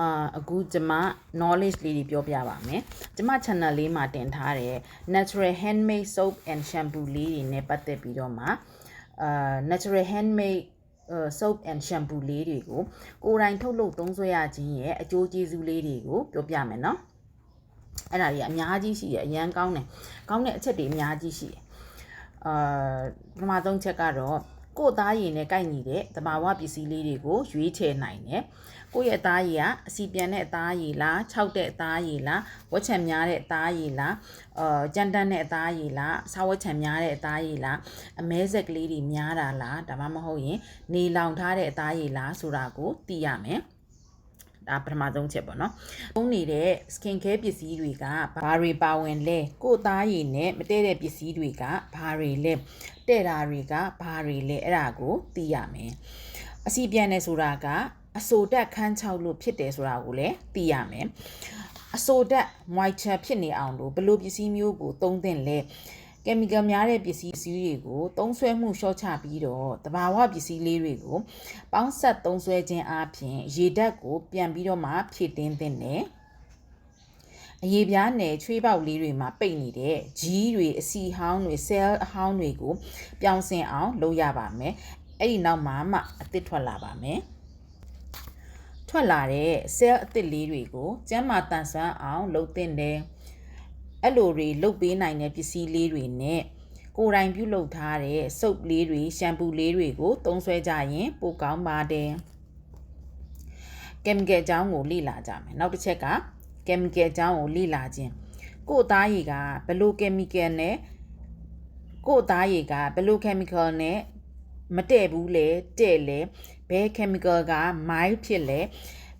အာအခုကျမ knowledge လေးတွေပြောပြပါမယ်ကျမ channel လေးမှာတင်ထားတဲ့ natural handmade soap and shampoo လေးတွေနဲ့ပတ်သက်ပြီးတော့မှအာ natural handmade soap and shampoo လေးတွေကိုကိုယ်တိုင်ထုတ်လုပ်သုံးစွဲရခြင်းရဲ့အကျိုးကျေးဇူးလေးတွေကိုပြောပြမယ်နော်အဲ့ဒါတွေကအများကြီးရှိတယ်အရန်ကောင်းတယ်ကောင်းတဲ့အချက်တွေအများကြီးရှိတယ်အာပထမဆုံးချက်ကတော့ ကိုယ့်သားရည်နဲ့ကိုက်ညီတဲ့တဘာဝပစ္စည်းလေးတွေကိုရွေးချယ်နိုင်တယ်။ကိုယ့်ရဲ့အသားရည်ကအစီပြန်တဲ့အသားရည်လား၊ခြောက်တဲ့အသားရည်လား၊ဝက်ချံများတဲ့အသားရည်လား၊အာကြမ်းတမ်းတဲ့အသားရည်လား၊ဆာဝက်ချံများတဲ့အသားရည်လား၊အမဲဆက်ကလေးတွေများတာလားဒါမှမဟုတ်ရင်နေလောင်ထားတဲ့အသားရည်လားဆိုတာကိုသိရမယ်။ ဒါပထမဆုံးချက်ပေါ့နော်။သုံးနေတဲ့ skin care ပစ္စည်းတွေကဘာတွေပါဝင်လဲ။ကိုယ်သားရည်နဲ့မတည့်တဲ့ပစ္စည်းတွေကဘာတွေလဲ။တဲ့တာတွေကဘာတွေလဲအဲ့ဒါကိုသိရမယ်။အစီပြန်နေဆိုတာကအဆိုတက်ခန်းချောက်လို့ဖြစ်တယ်ဆိုတာကိုလည်းသိရမယ်။အဆိုတက် moisture ဖြစ်နေအောင်လို့ဘယ်လိုပစ္စည်းမျိုးကိုသုံးသင့်လဲ။ ကင်မီကယ်များတဲ့ပစ္စည်းစည်းတွေကိုသုံးဆွဲမှုလျှော့ချပြီးတော့တဘာဝပစ္စည်းလေးတွေကိုပေါင်းဆက်သုံးဆွဲခြင်းအပြင်ရေဓာတ်ကိုပြန်ပြီးတော့မှဖြည့်တင်းသင့်တယ်အရေးပြားနယ်ချွေးပေါက်လေးတွေမှာပိတ်နေတဲ့ဂျီးတွေအစီဟောင်းတွေဆဲလ်အဟောင်းတွေကိုပြောင်းစင်အောင်လုပ်ရပါမယ်အဲ့ဒီနောက်မှာမှအသစ်ထွက်လာပါမယ်ထွက်လာတဲ့ cell အသစ်လေးတွေကိုကျန်းမာတန်ဆွမ်းအောင်လုပ်သင့်တယ် အဲ့လိုတွေလုပ်ပေးနိုင်တဲ့ပစ္စည်းလေးတွေနဲ့ကိုယ်တိုင်ပြုလုပ်ထားတဲ့စုပ်လေးတွေရှမ်ပူလေးတွေကိုသုံးစွဲကြရင်ပိုကောင်းပါတယ်ကင်မီကယ်အကြောင်းကိုလေ့လာကြမယ်နောက်တစ်ချက်ကကင်မီကယ်အကြောင်းကိုလေ့လာခြင်းကိုယ်သားရည်ကဘယ်လိုကင်မီကယ်နဲ့ကိုယ်သားရည်ကဘယ်လို chemical နဲ့မတည့်ဘူးလေတဲ့လေဘယ် chemical က mild ဖြစ်လဲ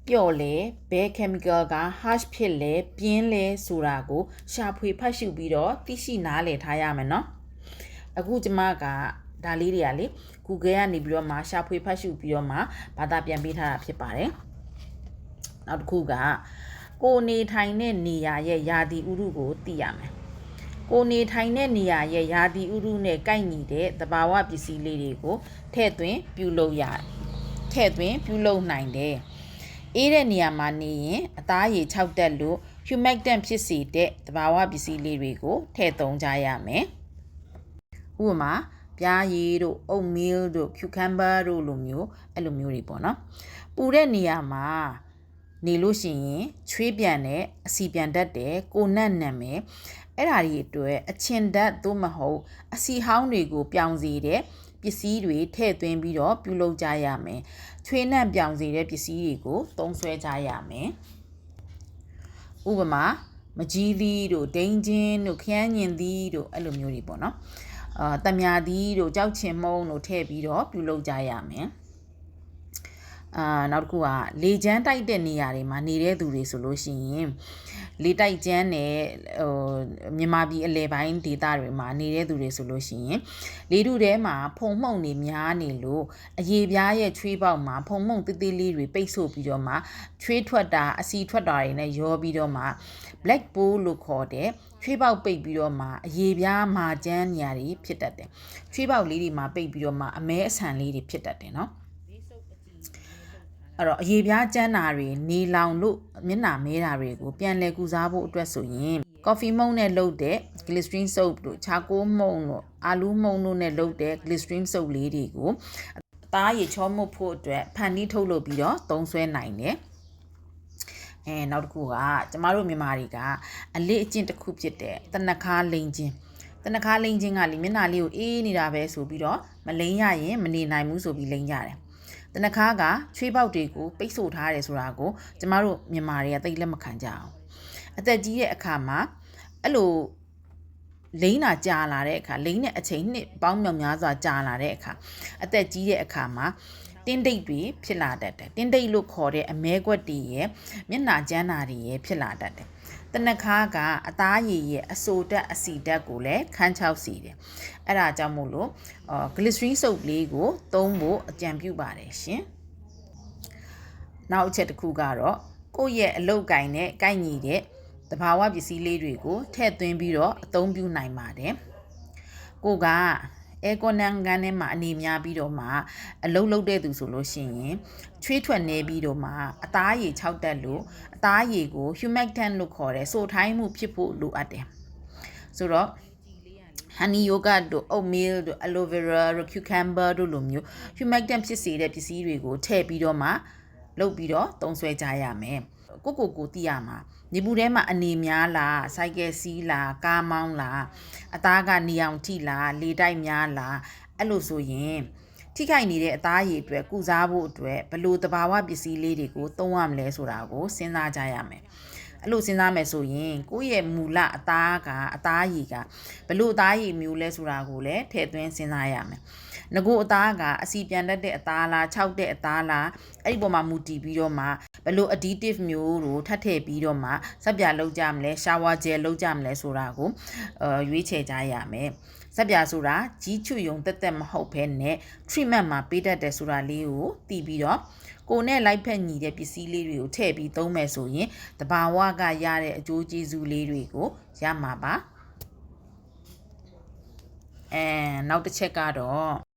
ပျော့လဲဘယ် chemical က harsh ဖြစ်လဲပြင်းလဲဆိုတာကို ရှာဖွေဖတ်ရှုပြီးတော့သိရှိနားလည်ထားရမယ်နော်အခုကျမကဒါလေးတွေကလေ Google ကနေပြီးတော့မှရှာဖွေဖတ်ရှုပြီးတော့မှဘာသာပြန်ပေးထားတာဖြစ်ပါတယ်နောက်တစ်ခုကကိုနေထိုင်တဲ့နေရာရဲ့ယာတီဥရုကိုသိရမယ်ကိုနေထိုင်တဲ့နေရာရဲ့ယာတီဥရုနဲ့ကိုက်ညီတဲ့သဘာဝပစ္စည်းလေးတွေကိုထည့်သွင်းပြုလုပ်ရထည့်သွင်းပြုလုပ်နိုင်တယ် အေးတဲ့နေရာမှာနေရင်အသားရည်ခြောက်တက်လို့ humectant ဖြစ်စေတဲ့သဘာဝပစ္စည်းလေးတွေကိုထည့်သုံးကြရမယ်ဥပမာပြားရည်တို့အုတ်မီးတို့ cucumber တို့လိုမျိုးအဲ့လိုမျိုးတွေပေါ့နော်ပူတဲ့နေရာမှာနေလို့ရှိရင်ချွေးပြန်တယ်အစီပြန်တတ်တယ်ကိုနတ်နံမယ်အဲ့ဓာတွေအတွက်အချင်ဓာတ်သို့မဟုတ်အစီဟောင်းတွေကို ပြောင်းစေတဲ့ ပစ္စည်းတွေထည့်သွင်းပြီးတော့ပြုလုပ်ကြရမယ်ချွေးနှံ့ပြောင်းစေတဲ့ပစ္စည်းတွေကိုသုံးစွဲကြရမယ်ဥပမာမကြီးသီးတို့ဒိန်းချင်းတို့ခရမ်းညင်သီးတို့အဲ့လိုမျိုးတွေပေါ့နော်အာတမြာသီးတို့ကြောက်ချင်မုံတို့ထည့်ပြီးတော့ပြုလုပ်ကြရမယ်အာနောက်တစ်ခုကလေချမ်းတိုက်တဲ့နေရာတွေမှာနေတဲ့သူတွေဆိုလို့ရှိရင် လေတိုက်ကျန်းတဲ့ဟိုမြန်မာပြည်အလဲပိုင်းဒေသတွေမှာနေတဲ့သူတွေဆိုလို့ရှိရင်လေထုထဲမှာဖုံမှုန့်နေများနေလို့အရေပြားရဲ့ချွေးပေါက်မှာဖုံမှုန့်တိတိလေးတွေပိတ်ဆို့ပြီးတော့မှချွေးထွက်တာအစီထွက်တာတွေနဲ့ရောပြီးတော့မှ black pool လို့ခေါ်တဲ့ချွေးပေါက်ပိတ်ပြီးတော့မှအရေပြားမာကျန်းနေရာတွေဖြစ်တတ်တယ်ချွေးပေါက်လေးတွေမှာပိတ်ပြီးတော့မှအမဲအဆန်လေးတွေဖြစ်တတ်တယ်နော် အဲ့တော့အရေပြားကျန်းတာတွေနေလောင်လို့မျက်နှာမဲတာတွေကိုပြန်လည်ကုစားဖို့အတွက်ဆိုရင် coffee မုန့်နဲ့လုပ်တဲ့ glycerin soap တို့ချာကိုမုန့်တို့အာလူးမုန့်တို့နဲ့လုပ်တဲ့ glycerin soap လေးတွေကိုအသားရေချောမှုဖို့အတွက်ဖန်တီးထုတ်လုပ်ပြီးတော့သုံးစွဲနိုင်တယ်အဲနောက်တစ်ခုကကျမတို့မြန်မာတွေကအလေးအကျင့်တစ်ခုဖြစ်တဲ့တနခါလိန်ချင်းတနခါလိန်ချင်းကလေမျက်နှာလေးကိုအေးနေတာပဲဆိုပြီးတော့မလိန်ရရင်မနေနိုင်ဘူးဆိုပြီးလိန်ကြတယ် တနခါကချွေးပေါက်တွေကိုပိတ်ဆို့ထားတယ်ဆိုတာကိုကျမတို့မြန်မာတွေကသိလက်မခံကြအောင်အသက်ကြီးတဲ့အခါမှာအဲ့လိုလိမ့်တာကြာလာတဲ့အခါလိမ့်တဲ့အချိန်နှစ်ပေါင်းမြောက်များစွာကြာလာတဲ့အခါအသက်ကြီးတဲ့အခါမှာ တင်းတိတ်တွေဖြစ်လာတတ်တယ်တင်းတိတ်လို့ခေါ်တဲ့အမဲကွက်တွေရဲ့မျက်နှာကျန်းတာတွေရဲ့ဖြစ်လာတတ်တယ်တနခါကအသားရည်ရဲ့အဆိုတက်အစီတက်ကိုလည်းခန်းချောက်စီတယ်အဲ့ဒါကြောင့်မို့လို့အော် glycerin soap လေးကိုသုံးဖို့အကြံပြုပါတယ်ရှင်နောက်အချက်တစ်ခုကတော့ကိုယ့်ရဲ့အလုတ်ကင်နဲ့ကိုက်ညီတဲ့တဘာဝပစ္စည်းလေးတွေကိုထည့်သွင်းပြီးတော့အသုံးပြုနိုင်ပါတယ်ကိုက အဲကွန်နန်ကန်ထဲမှာအနေများပြီးတော့မှအလုံးလုံးတဲ့သူဆိုလို့ရှိရင်ချွေးထွက်နေပြီးတော့မှအသားရည်၆တက်လို့အသားရည်ကို humectant လို့ခေါ်တယ်ဆိုထိုင်းမှုဖြစ်ဖို့လိုအပ်တယ်ဆိုတော့ honey yogurt တို့ oatmeal တို့ aloe vera တို့ cucumber တို့လိုမျိုး humectant ဖြစ်စေတဲ့ပစ္စည်းတွေကိုထည့်ပြီးတော့မှလုပ်ပြီးတော့သုံးစွဲကြရမယ် ကိုကိုကိုသိရမှာနေဘူးထဲမှာအနေများလားစိုက်ကယ်စီးလားကားမောင်းလားအသားကနေအောင်ထိလားလေတိုက်များလားအဲ့လိုဆိုရင်ထိခိုက်နေတဲ့အသားရည်အတွက်ကုစားဖို့အတွက်ဘလို့တဘာဝပစ္စည်းလေးတွေကိုသုံးရမလဲဆိုတာကိုစဉ်းစားကြရမယ်အဲ့လိုစဉ်းစားမယ်ဆိုရင်ကိုယ့်ရဲ့မူလအသားကအသားရည်ကဘလို့အသားရည်မျိုးလဲဆိုတာကိုလည်းထည့်သွင်းစဉ်းစားရမယ် ငကိုအသားကအစီပြန်တတ်တဲ့အသားလားခြောက်တဲ့အသားလားအဲ့ဒီပေါ်မှာမူတည်ပြီးတော့မှဘလို့ additive မျိုးတို့ထပ်ထည့်ပြီးတော့မှစက်ပြလောက်ကြမလဲ shower gel လောက်ကြမလဲဆိုတာကိုအဲရွေးချယ်ကြရမယ်စက်ပြဆိုတာကြီးချွယုံတက်တက်မဟုတ်ဘဲနဲ့ treatment မှာပေးတတ်တယ်ဆိုတာလေးကိုသိပြီးတော့ကိုနဲ့လိုက်ဖက်ညီတဲ့ပစ္စည်းလေးတွေကိုထည့်ပြီးသုံးမယ်ဆိုရင်တဘာဝကရတဲ့အကျိုးကျေးဇူးလေးတွေကိုရမှာပါအဲနောက်တစ်ချက်ကတော့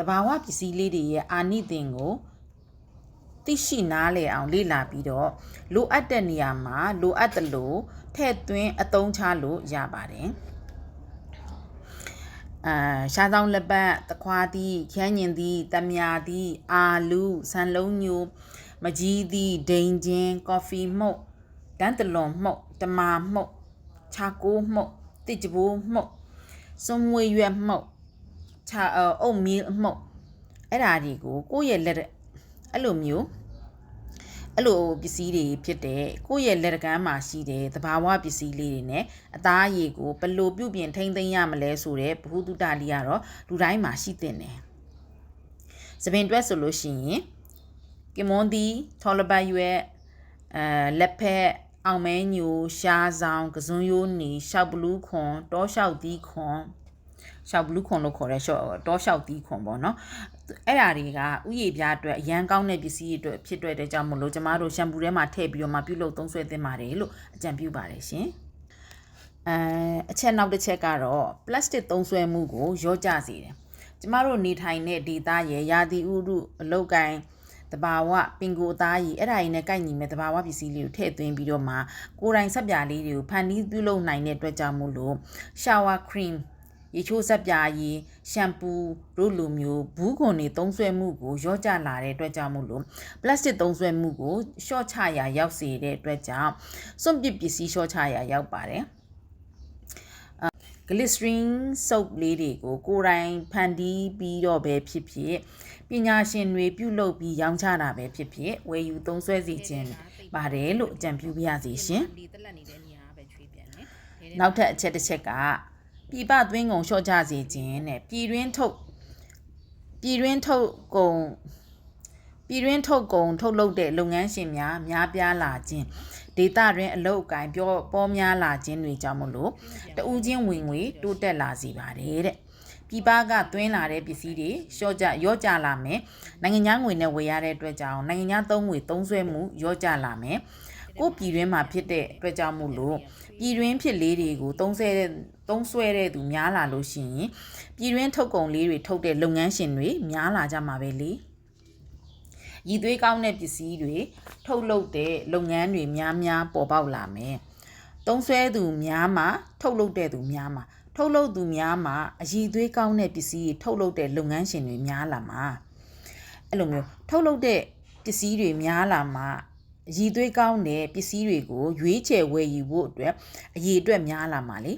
တဘာဝပစ္စည်းလေးတွေရဲ့အာနိသင်ကိုသိရှိနားလည်အောင်လေ့လာပြီးတော့လိုအပ်တဲ့နေရာမှာလိုအပ်သလိုထည့်သွင်းအသုံးချလို့ရပါတယ်အာရှားဆောင်လက်ပတ်တခွားသီးခန်းညင်သီးတမြာသီးအာလူဆန်လုံးညိုမကြီးသီးဒိန်ချင်းကော်ဖီမှုတ်တန်းတလွန်မှုတ်တမာမှုတ်ချာကိုမှုတ်တစ်ကြပိုးမှုတ်စွန်မွေရွက်မှုတ် ချာအုပ်မီအမှုတ်အဲ့ဓာတွေကိုကိုယ့်ရဲ့လက်အဲ့လိုမျိုးအဲ့လိုပစ္စည်းတွေဖြစ်တဲ့ကိုယ့်ရဲ့လက်ကမ်းမှာရှိတဲ့သဘာဝပစ္စည်းလေးတွေနဲ့အသားအရည်ကိုဘယ်လိုပြုပြင်ထိမ့်သိမ်းရမလဲဆိုတဲ့ဘ ഹു တုတလေးကတော့လူတိုင်းမှာရှိတဲ့တယ်။သပင်တွက်ဆိုလို့ရှိရင်ကင်မွန်ဒီထော်လပတ်ရွက်အဲလက်ဖက်အောင်မဲညိုရှားဆောင်ကစွန်းရိုးနီရှောက်ဘလူးခွန်တောလျှောက်သီးခွန် ရှောက်ဘလူးခွန်လို့ခေါ်တဲ့ရှော့တောလျှောက်သီးခွန်ပေါ့နော်အဲ့ဓာတွေကဥယျာဉ်ပြားအတွက်အရန်ကောင်းတဲ့ပစ္စည်းတွေအတွက်ဖြစ်တဲ့ကြောင့်မလို့ကျမတို့ရှမ်ပူထဲမှာထည့်ပြီးတော့မှပြုလုပ်သုံးစွဲသင့်ပါတယ်လို့အကြံပြုပါတယ်ရှင်အဲအချက်နောက်တစ်ချက်ကတော့ plastic သုံးစွဲမှုကိုရော့ကျစေတယ်ကျမတို့နေထိုင်တဲ့ဒေသရဲ့ယာတိဥရုအလုတ်ကိုင်းတဘာဝပင်ကိုအသားကြီးအဲ့ဒါကြီးနဲ့ကိုက်ညီမဲ့တဘာဝပစ္စည်းလေးကိုထည့်သွင်းပြီးတော့မှကိုယ်တိုင်ဆက်ပြားလေးတွေကိုဖန်တီးပြုလုပ်နိုင်တဲ့အတွက်ကြောင့်မို့လို့ shower cream ရေချိုးဆက်ပြားရည်ရှမ်ပူတို့လိုမျိုးဘူးခွန်တွေသုံးစွဲမှုကိုရော့ကျလာတဲ့အတွက်ကြောင့်မို့လို့ပလတ်စတစ်သုံးစွဲမှုကိုရှော့ချရာရောက်စေတဲ့အတွက်ကြောင့်စွန့်ပစ်ပစ္စည်းရှော့ချရာရောက်ပါတယ်ဂလစ်စရင်ဆုပ်လေးတွေကိုကိုယ်တိုင်ဖန်တီးပြီးတော့ပဲဖြစ်ဖြစ်ပညာရှင်တွေပြုလုပ်ပြီးရောင်းချတာပဲဖြစ်ဖြစ်ဝယ်ယူသုံးစွဲစီခြင်းပါတယ်လို့အကြံပြုပါရစေရှင်နောက်ထပ်အချက်တစ်ချက်က ပြည်ပသွင်းကုန်လျှော့ချစေခြင်းနဲ့ပြည်တွင်းထုတ်ပြည်တွင်းထုတ်ကုန်ပြည်တွင်းထုတ်ကုန်ထုတ်လုပ်တဲ့လုပ်ငန်းရှင်များများပြားလာခြင်းဒေတာတွင်အလုပ်အကင်ပြောပေါများလာခြင်းတွေကြောင့်မလို့တဦးချင်းဝင်ငွေတိုးတက်လာစေပါတယ်တဲ့ပြည်ပကသွင်းလာတဲ့ပစ္စည်းတွေလျှော့ကျရော့ကျလာမယ်နိုင်ငံခြားငွေနဲ့ဝယ်ရတဲ့အတွက်ကြောင့်နိုင်ငံခြားသုံးငွေသုံးစွဲမှုရော့ကျလာမယ်ကိုပြည်တွင်းမှာဖြစ်တဲ့အတွက်ကြောင့်မို့လို့ ပြည်တွင်းဖြစ်လေးတွေကိုသုံးဆွဲတဲ့သုံးဆွဲတဲ့သူများလာလို့ရှိရင်ပြည်တွင်းထုတ်ကုန်လေးတွေထုတ်တဲ့လုပ်ငန်းရှင်တွေများလာကြမှာပဲလေရည်သွေးကောင်းတဲ့ပစ္စည်းတွေထုတ်လုပ်တဲ့လုပ်ငန်းတွေများများပေါ်ပေါက်လာမယ်သုံးဆွဲသူများမှာထုတ်လုပ်တဲ့သူများမှာထုတ်လုပ်သူများမှာအရည်သွေးကောင်းတဲ့ပစ္စည်းတွေထုတ်လုပ်တဲ့လုပ်ငန်းရှင်တွေများလာမှာအဲ့လိုမျိုးထုတ်လုပ်တဲ့ပစ္စည်းတွေများလာမှာ အည်သွေးကောင်းတဲ့ပစ္စည်းတွေကိုရွေးချယ်ဝယ်ယူဖို့အတွက်အည်အတွက်များလာမှာလေ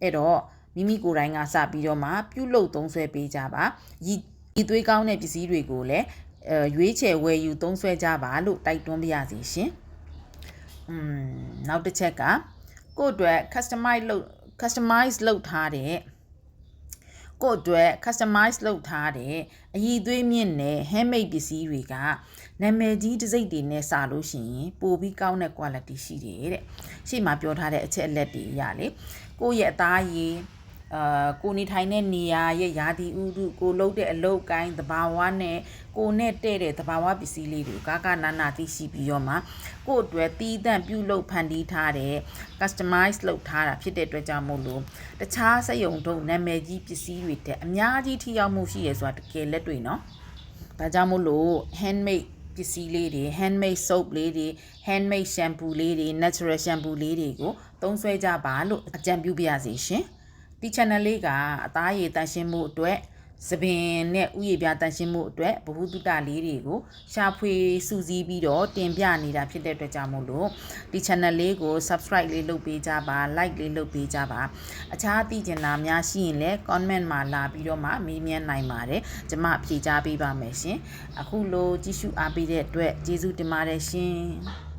အဲ့တော့မိမိကိုယ်တိုင်ကစပြီးတော့မှပြုလုပ်သုံးဆွဲပေးကြပါရည်ရည်သွေးကောင်းတဲ့ပစ္စည်းတွေကိုလည်းအဲရွေးချယ်ဝယ်ယူသုံးဆွဲကြပါလို့တိုက်တွန်းပါရစေရှင်อืมနောက်တစ်ချက်ကကိုယ့်အတွက် customize လုပ် customize လုပ်ထားတဲ့ ကိုယ့်အတွက် customize လုပ်ထားတဲ့အည်သွေးမြင့်တဲ့ handmade ပစ္စည်းတွေကနာမည်ကြီးတစ်စိတ်တွေနဲ့စာလို့ရှိရင်ပိုပြီးကောင်းတဲ့ quality ရှိတယ်တဲ့ရှေ့မှာပြောထားတဲ့အချက်အလက်တွေအရလေကိုယ့်ရဲ့အသားရည် အာကိုနေထိုင်တဲ့နေရာရဲ့ယာတီဥတုကိုလှုပ်တဲ့အလုပ်ကိုင်းသဘာဝနဲ့ကိုနဲ့တဲ့တဲ့သဘာဝပစ္စည်းလေးတွေကိုကာကနာနာသိရှိပြီးတော့မှကိုယ့်အတွက်တီးတန့်ပြုလုပ်ဖန်တီးထားတဲ့ customize လုပ်ထားတာဖြစ်တဲ့အတွက်ကြောင့်မို့လို့တခြားစက်ရုံတို့နာမည်ကြီးပစ္စည်းတွေတက်အများကြီးထိရောက်မှုရှိရဆိုတာတကယ်လက်တွေ့နော်ဒါကြောင့်မို့လို့ handmade ပစ္စည်းလေးတွေ handmade soap လေးတွေ handmade shampoo လေးတွေ natural shampoo လေးတွေကိုသုံးစွဲကြပါလို့အကြံပြုပါရစေရှင် ဒီ channel လေးကအသားရည်တန်ရှင်းမှုအတွက်သပင်နဲ့ဥယျာဉ်ပြတန်ရှင်းမှုအတွက်ဘ ഹു တုတလေးတွေကိုရှာဖွေစူးစီးပြီးတော့တင်ပြနေတာဖြစ်တဲ့အတွက်ကြောင့်မို့လို့ဒီ channel လေးကို subscribe လေးလုပ်ပေးကြပါ like လေးလုပ်ပေးကြပါအခြားသိချင်တာများရှိရင်လည်း comment မှာလာပြီးတော့မှမေးမြန်းနိုင်ပါတယ်ကျွန်မဖြေကြားပေးပါမယ်ရှင်အခုလိုကြည့်ရှုအားပေးတဲ့အတွက်ကျေးဇူးတင်ပါတယ်ရှင်